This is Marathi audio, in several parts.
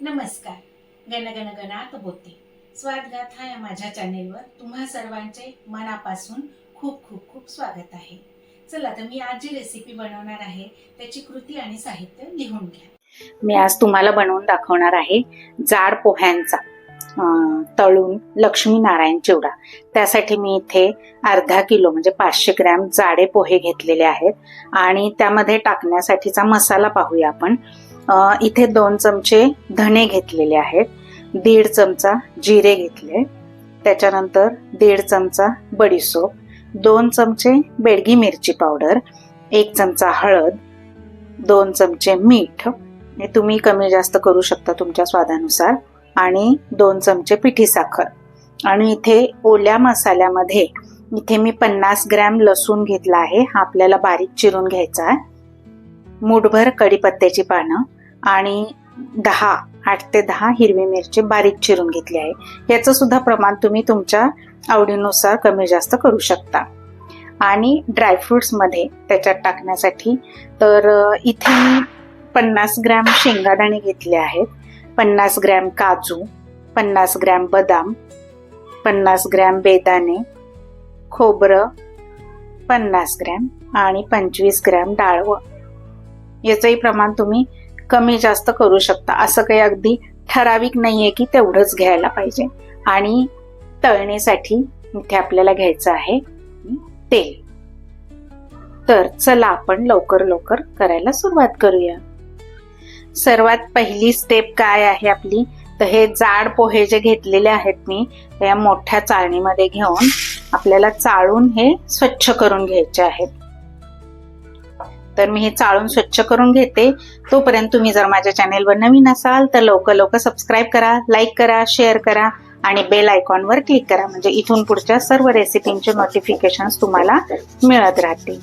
नमस्कार. गण गणात बोते स्वादगाथा या माझ्या चॅनेलवर तुम्हा सर्वांचे मनापासून खूप खूप खूप स्वागत आहे. चला तर मी आज जी रेसिपी बनवणार आहे त्याची कृती आणि साहित्य लिहून घ्या. मी आज तुम्हाला बनवून दाखवणार आहे जाड पोह्यांचा तळून लक्ष्मीनारायण चिवडा. त्यासाठी मी इथे अर्धा किलो म्हणजे पाचशे ग्रॅम जाडे पोहे घेतलेले आहेत. आणि त्यामध्ये टाकण्यासाठीचा मसाला पाहूया आपण. इथे दोन चमचे धणे घेतलेले आहेत. दीड चमचा जिरे घेतले. त्याच्यानंतर दीड चमचा बडीसोप दोन चमचे बेडगी मिरची पावडर. एक चमचा हळद. दोन चमचे मीठ. हे तुम्ही कमी जास्त करू शकता तुमच्या स्वादानुसार. आणि दोन चमचे पिठी साखर. आणि इथे ओल्या मसाल्यामध्ये इथे मी पन्नास ग्रॅम लसूण घेतला आहे. हा आपल्याला बारीक चिरून घ्यायचा आहे. मूठभर कढीपत्त्याची पानं आणि दहा आठ ते दहा हिरवी मिरची बारीक चिरून घेतली आहे. याचं सुद्धा प्रमाण तुम्ही तुमच्या आवडीनुसार कमी जास्त करू शकता. आणि ड्रायफ्रुट्समध्ये त्याच्यात टाकण्यासाठी तर इथे मी पन्नास ग्रॅम शेंगादाणे घेतले आहेत. पन्नास ग्रॅम काजू पन्नास ग्रॅम बदाम पन्नास ग्रॅम बेदाणे खोबरं पन्नास ग्रॅम आणि पंचवीस ग्रॅम डाळवं याचंही प्रमाण तुम्ही कमी जास्त करू शकता. असं काही अगदी ठराविक नाहीये की तेवढंच घ्यायला पाहिजे. आणि तळणीसाठी इथे आपल्याला घ्यायचं आहे तेल. तर चला आपण लवकर लवकर करायला सुरुवात करूया. सर्वात पहिली स्टेप काय आहे आपली? तर हे जाड पोहे जे घेतलेले आहेत मी त्या मोठ्या चाळणीमध्ये घेऊन आपल्याला चाळून हे स्वच्छ करून घ्यायचे आहेत. तर मी हे चाळून स्वच्छ करून घेते. तोपर्यंत तुम्ही जर माझ्या चॅनेलवर नवीन असाल तर लवकर लवकर सबस्क्राईब करा लाईक करा शेअर करा आणि बेल आयकॉनवर क्लिक करा. म्हणजे इथून पुढच्या सर्व रेसिपींचे नोटिफिकेशन तुम्हाला मिळत राहतील.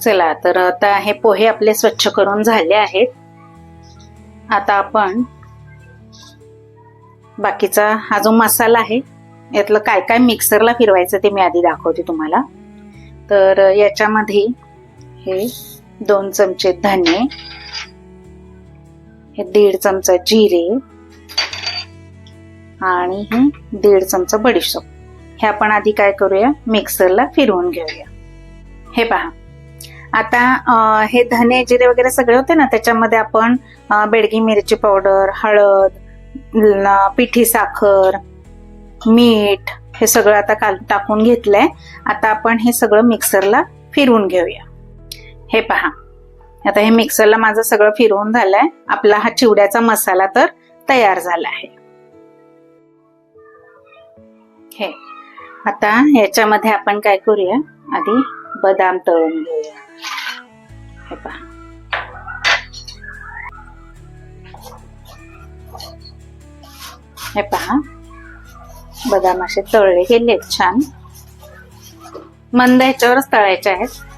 चला तर आता हे पोहे आपले स्वच्छ करून झाले आहेत. आता आपण बाकीचा हा जो मसाला आहे यातलं काय काय मिक्सरला फिरवायचं ते मी आधी दाखवते तुम्हाला. तर याच्यामध्ये हे दोन चमचे धने हे दीड चमचा जिरे आणि हे दीड चमचा बडीशोप. हे आपण आधी काय करूया? मिक्सरला फिरवून घेऊया. हे पहा. आता हे धने जिरे वगैरे सगळे होते ना त्याच्यामध्ये आपण बेडगी मिरची पावडर हळद पिठी साखर मीठ हे सगळं आता काल टाकून घेतलंय. आता आपण हे सगळं मिक्सरला फिरवून घेऊया. हे पहा. आता हे मिक्सरला माझं सगळं फिरवून झालंय. आपला हा चिवड्याचा मसाला तर तयार झाला आहे. हे. आता याच्यामध्ये आपण काय करूया? आधी बदाम तळून घेऊया. हे पहा. हे पहा. बदाम असे तळले गेले छान. मंद ह्याच्यावरच तळायचे आहेत.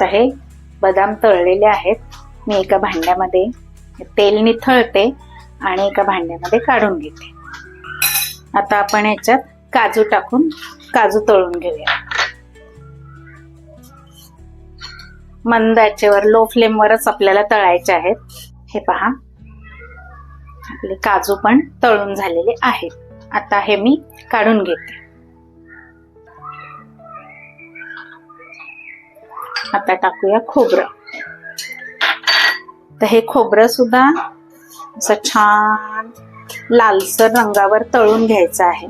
आता हे बदाम तळलेले आहेत. मी एका भांड्यामध्ये तेल निथळते आणि एका भांड्यामध्ये काढून घेते. आता आपण याच्यात काजू टाकून काजू तळून घेऊया. मंद आचेवर लो फ्लेमवरच आपल्याला तळायचे आहेत. हे पहा. आपले काजू पण तळून झालेले आहेत. आता हे मी काढून घेते. आता टाकूया खोबरं. तर हे खोबरं सुद्धा असं छान लालसर रंगावर तळून घ्यायचं आहे.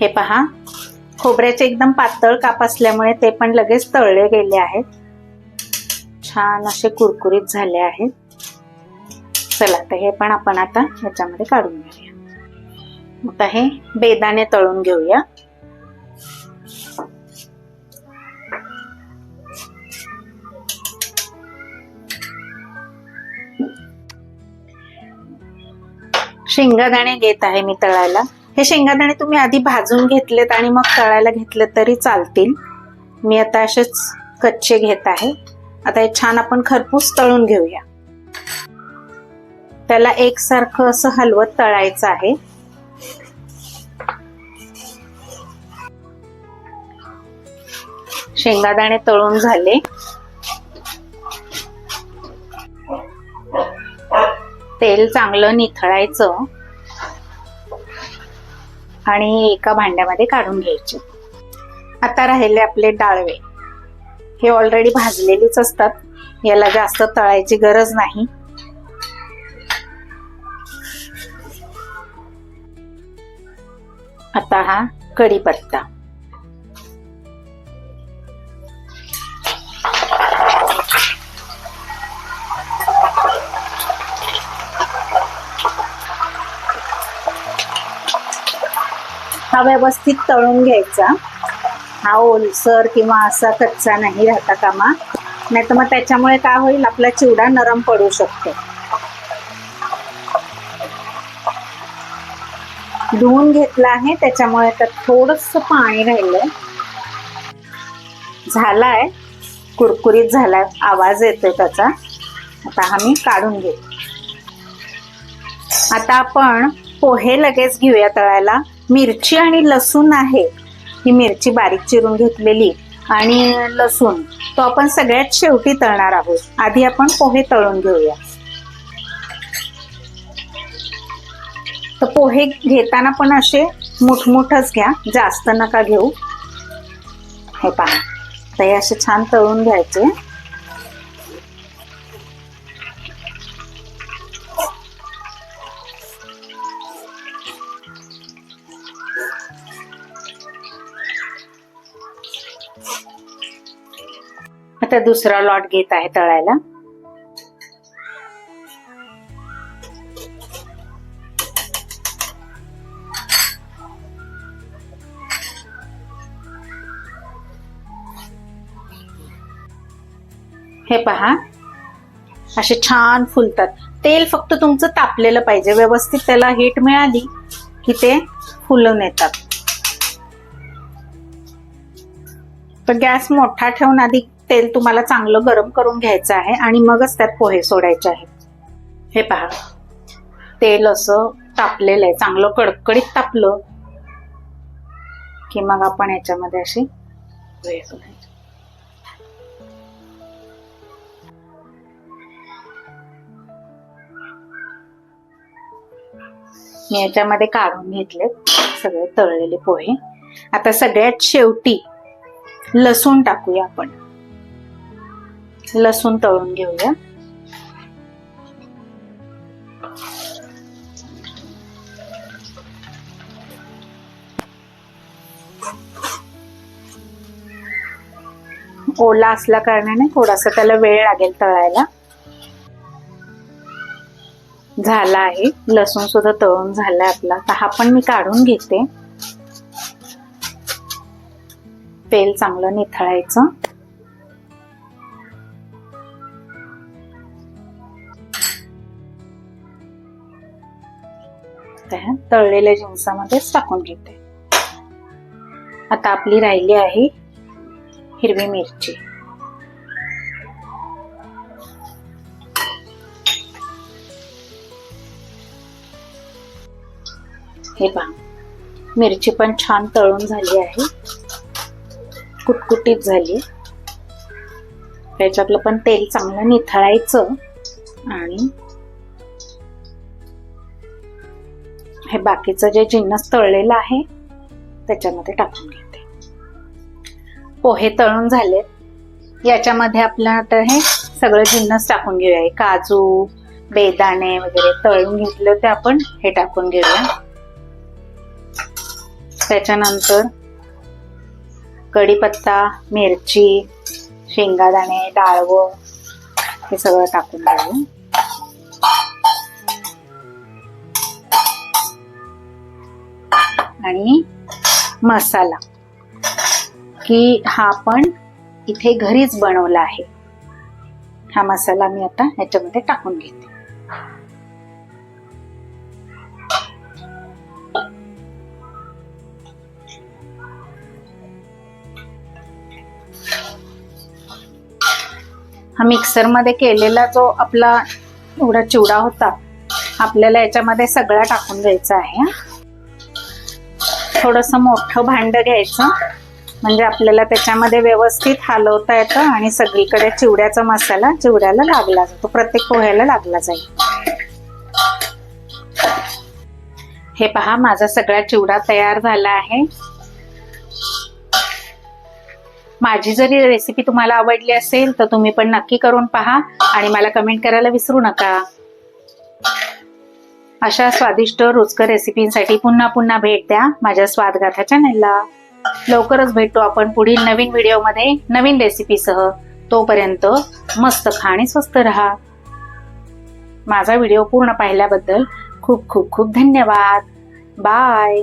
हे पहा खोबऱ्याचे एकदम पातळ काप असल्यामुळे ते पण लगेच तळले गेले आहेत. छान असे कुरकुरीत झाले आहेत. चला तर हे पण आपण आता ह्याच्यामध्ये काढून घेऊया. आता हे बेदाणे तळून घेऊया. शेंगादाणे घेत आहे मी तळायला. हे शेंगादाणे तुम्ही आधी भाजून घेतलेत आणि मग तळायला घेतले तरी चालतील. मी आता असेच कच्चे घेत आहे. आता हे छान आपण खरपूस तळून घेऊया. त्याला एकसारखं असं हलवत तळायचं आहे. शेंगादाणे तळून झाले. तेल चांगलं निथळायचं आणि एका भांड्यामध्ये काढून घ्यायचे. आता राहिले आपले डाळवे. हे ऑलरेडी भाजलेलीच असतात. याला जास्त तळायची गरज नाही. आता हा कढीपत्ता. हा व्यवस्थित तळून घ्यायचा. हा ओलसर किंवा असा कच्चा नाही राहता कामा. नाही तर मग त्याच्यामुळे काय होईल? आपला चिवडा नरम पडू शकतो. धुवून घेतला आहे. त्याच्यामुळे तर थोडस पाणी राहिलंय. झालाय. कुरकुरीत झालाय. आवाज येतोय त्याचा. आता हा मी काढून घेऊ आता आपण पोहे लगेच घेऊया तळायला. मिरची आणि लसूण आहे. ही मिरची बारीक चिरून घेतलेली आणि लसूण तो आपण सगळ्यात शेवटी तळणार आहोत. आधी आपण पोहे तळून घेऊया. तर पोहे घेताना पण असे मुठमुठच घ्या जास्त नका घेऊ. हे पहा. तर हे असे छान तळून घ्यायचे. आता दुसरा लॉट घेत आहे तळायला. हे पहा. असे छान फुलतात. तेल फक्त तुमचं तापलेलं पाहिजे. व्यवस्थित त्याला हीट मिळाली की ते फुलून येतात. तर गॅस मोठा ठेवून आधी तेल तुम्हाला चांगलं गरम करून घ्यायचं आहे आणि मगच त्यात पोहे सोडायचे आहेत. हे पहा. तेल असं तापलेलं आहे. चांगलं कडकडीत तापलं की मग आपण याच्यामध्ये असे पोहे सोडायचे. मी याच्यामध्ये काढून घेतलेत सगळे तळलेले पोहे. आता सगळ्यात शेवटी लसूण टाकूया आपण. लसूण तळून घेऊया. ओला असल्या कारणाने थोडासा त्याला वेळ लागेल तळायला. झाला आहे. लसूण सुद्धा तळून झालाय आपला. तर हा पण मी काढून घेते. तेल चांगलं निथळायचं. त्या तळलेल्या जिन्सामध्येच टाकून घेते. आता आपली राहिली आहे हिरवी मिरची. हे पहा मिरची पण छान तळून झाली आहे. कुटकुटीत झाली. त्याच्यातलं पण तेल चांगलं निथळायचं आणि हे बाकीचं जे जिन्नस तळलेलं आहे त्याच्यामध्ये टाकून घेते. पोहे तळून झालेत. याच्यामध्ये आपलं आता हे सगळं जिन्नस टाकून घेऊया. काजू बेदाणे वगैरे तळून घेतले होते आपण हे टाकून घेऊया. त्याच्यानंतर कढीपत्ता मिरची शेंगादाणे डाळवं हे सगळं टाकून घेऊ आणि मसाला की हा पण इथे घरीच बनवला आहे. हा मसाला मी आता ह्याच्यामध्ये टाकून घेते. हा मिक्सरमध्ये केलेला जो आपला एवढा चिवडा होता आपल्याला याच्यामध्ये सगळा टाकून द्यायचा आहे. थोडस मोठं भांड घ्यायचं. म्हणजे आपल्याला त्याच्यामध्ये व्यवस्थित हलवता येतं आणि सगळीकडे चिवड्याचा मसाला चिवड्याला लागला जातो. प्रत्येक पोह्याला लागला जाईल. हे पहा माझा सगळा चिवडा तयार झाला आहे. माझी जरी रेसिपी तुम्हाला आवडली असेल तर तुम्ही पण नक्की करून पहा आणि मला कमेंट करायला विसरू नका. अशा स्वादिष्ट रोजकर रेसिपींसाठी पुन्हा पुन्हा भेट द्या माझ्या स्वादगाथा चॅनलला लवकरच भेटतो आपण पुढील नवीन व्हिडिओमध्ये नवीन रेसिपीसह तोपर्यंत मस्त खा आणि स्वस्त राहा. माझा व्हिडिओ पूर्ण पाहिल्याबद्दल खूप खूप खूप धन्यवाद. बाय